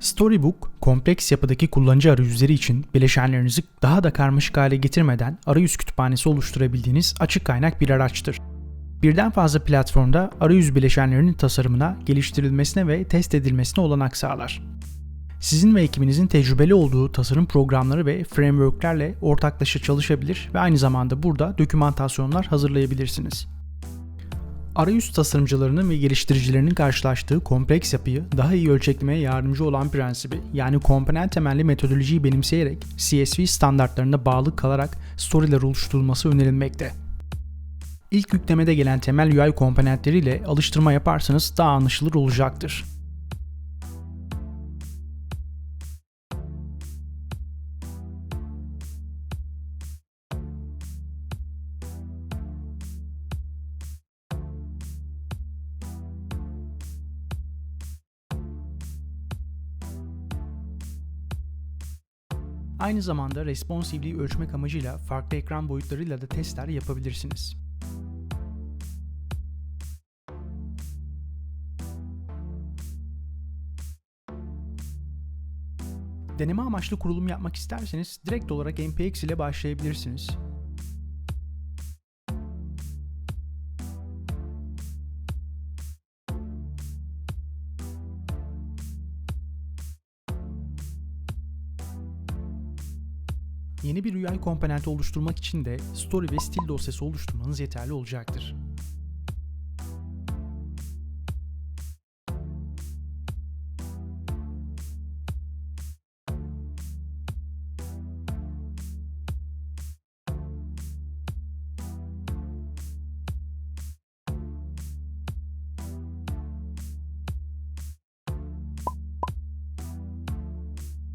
Storybook, kompleks yapıdaki kullanıcı arayüzleri için bileşenlerinizi daha da karmaşık hale getirmeden arayüz kütüphanesi oluşturabildiğiniz açık kaynak bir araçtır. Birden fazla platformda arayüz bileşenlerinin tasarımına, geliştirilmesine ve test edilmesine olanak sağlar. Sizin ve ekibinizin tecrübeli olduğu tasarım programları ve frameworklerle ortaklaşa çalışabilir ve aynı zamanda burada dokümantasyonlar hazırlayabilirsiniz. Arayüz tasarımcılarının ve geliştiricilerinin karşılaştığı kompleks yapıyı daha iyi ölçeklemeye yardımcı olan prensibi yani komponent temelli metodolojiyi benimseyerek CSV standartlarına bağlı kalarak storyler oluşturulması önerilmekte. İlk yüklemede gelen temel UI komponentleriyle alıştırma yaparsanız daha anlaşılır olacaktır. Aynı zamanda responsiveliği ölçmek amacıyla farklı ekran boyutlarıyla da testler yapabilirsiniz. Deneme amaçlı kurulum yapmak isterseniz direkt olarak NPX ile başlayabilirsiniz. Yeni bir UI komponenti oluşturmak için de story ve stil dosyası oluşturmanız yeterli olacaktır.